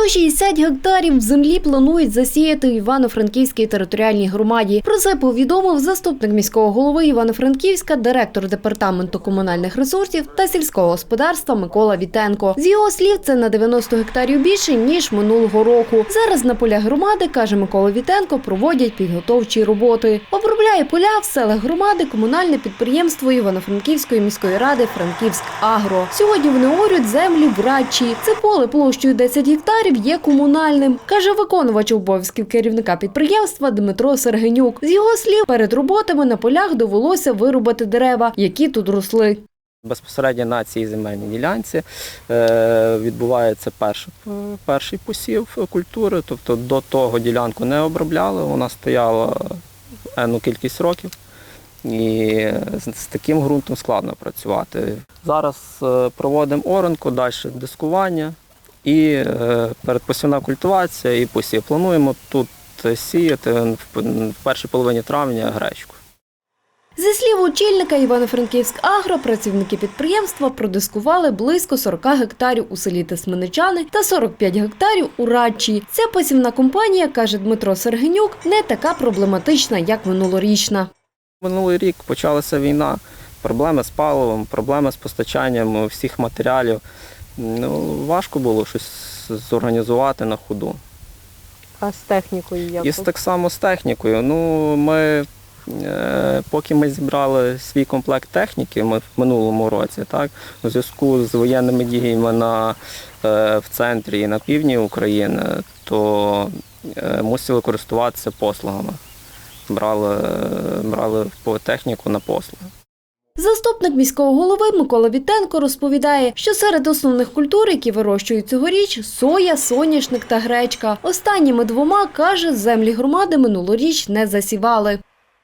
160 гектарів землі планують засіяти в Івано-Франківській територіальній громаді. Про це повідомив заступник міського голови Івано-Франківська, директор департаменту комунальних ресурсів та сільського господарства Микола Вітенко. З його слів, це на 90 гектарів більше ніж минулого року. Зараз на полях громади каже Микола Вітенко, проводять підготовчі роботи. Обробляє поля в селах громади комунальне підприємство Івано-Франківської міської ради Франківськ Агро. Сьогодні вони орють землі в Радчі. Це поле площею 10 гектарів є комунальним, каже виконувач обов'язків керівника підприємства Дмитро Сергенюк. З його слів, перед роботами на полях довелося вирубати дерева, які тут росли. Безпосередньо на цій земельній ділянці е, відбувається перший, перший посів культури, тобто до того ділянку не обробляли, вона стояла енну кількість років. І з, з таким ґрунтом складно працювати. Зараз е, проводимо оранку, далі дискування і е, передпосівна культивація і посів. Плануємо тут сіяти в, першій половині травня гречку. Зі слів очільника Івано-Франківськ Агро, працівники підприємства продискували близько 40 гектарів у селі Тисменичани та 45 гектарів у Радчі. Ця посівна компанія, каже Дмитро Сергенюк, не така проблематична, як минулорічна. Минулий рік почалася війна, проблеми з паливом, проблеми з постачанням всіх матеріалів. Ну, важко було щось зорганізувати на ходу. А з технікою як? І так само з технікою. Ну, ми, е, поки ми зібрали свій комплект техніки ми в минулому році, так, у зв'язку з воєнними діями на, е, в центрі і на півдні України, то е, мусили користуватися послугами. Брали, брали по техніку на послуги. Заступник міського голови Микола Вітенко розповідає, що серед основних культур, які вирощують цьогоріч, соя, соняшник та гречка. Останніми двома, каже, землі громади минулоріч не засівали.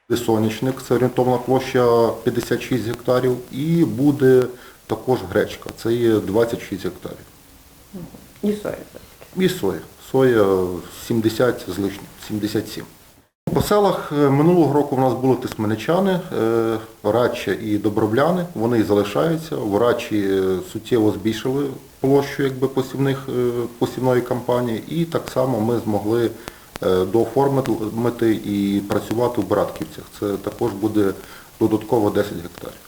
Буде Сонячник, це орієнтовна площа 56 гектарів, і буде також гречка, це є 26 гектарів. І соя. І соя. Соя 70 з лишнім, 77. По селах е, минулого року в нас були тисменичани, е, і Добробляни, вони залишаються. В Радчі е, суттєво збільшили площу якби, посівних, посівної кампанії, і так само ми змогли дооформити і працювати в Братківцях. Це також буде додатково 10 гектарів.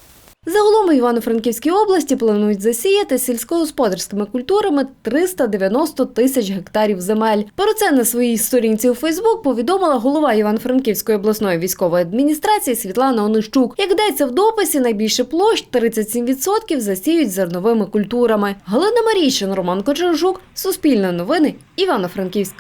Загалом у Івано-Франківській області планують засіяти сільськогосподарськими культурами 390 тисяч гектарів земель. Про це на своїй сторінці у Фейсбук повідомила голова Івано-Франківської обласної військової адміністрації Світлана Онищук. Як йдеться в дописі, найбільше площ 37% засіють зерновими культурами. Галина Марійшин, Роман Кочержук, Суспільне новини, Івано-Франківськ.